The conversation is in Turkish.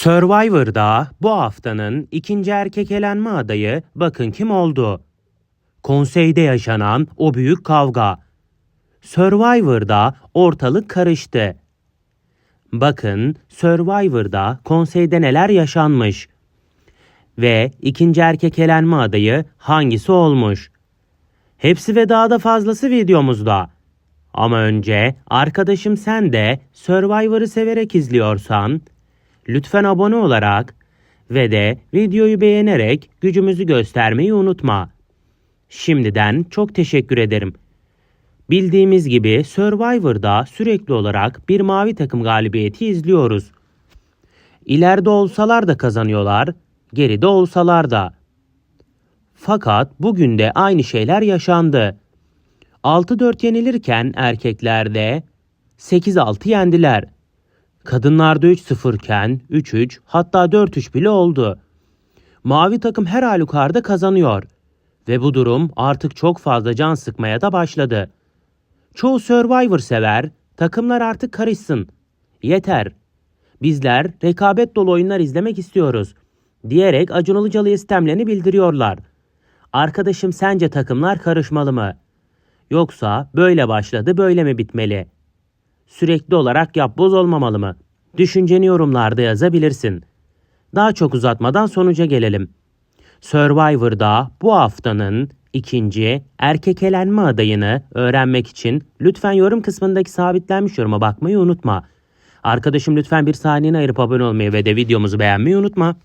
Survivor'da bu haftanın ikinci erkek elenme adayı bakın kim oldu? Konseyde yaşanan o büyük kavga. Survivor'da ortalık karıştı. Bakın Survivor'da konseyde neler yaşanmış. Ve ikinci erkek elenme adayı hangisi olmuş? Hepsi ve daha da fazlası videomuzda. Ama önce arkadaşım sen de Survivor'ı severek izliyorsan lütfen abone olarak ve de videoyu beğenerek gücümüzü göstermeyi unutma. Şimdiden çok teşekkür ederim. Bildiğimiz gibi Survivor'da sürekli olarak bir mavi takım galibiyeti izliyoruz. İleride olsalar da kazanıyorlar, geride olsalar da. Fakat bugün de aynı şeyler yaşandı. 6-4 yenilirken erkeklerde 8-6 yendiler. Kadınlarda 3-0 iken 3-3 hatta 4-3 bile oldu. Mavi takım her halükarda kazanıyor. Ve bu durum artık çok fazla can sıkmaya da başladı. Çoğu Survivor sever, takımlar artık karışsın. Yeter. Bizler rekabet dolu oyunlar izlemek istiyoruz. Diyerek Acun Ilıcalı'ya istemlerini bildiriyorlar. Arkadaşım sence takımlar karışmalı mı? Yoksa böyle başladı böyle mi bitmeli? Sürekli olarak yapboz olmamalı mı? Düşünceni yorumlarda yazabilirsin. Daha çok uzatmadan sonuca gelelim. Survivor'da bu haftanın ikinci erkek elenme adayını öğrenmek için lütfen yorum kısmındaki sabitlenmiş yoruma bakmayı unutma. Arkadaşım lütfen bir saniyeni ayırıp abone olmayı ve de videomuzu beğenmeyi unutma.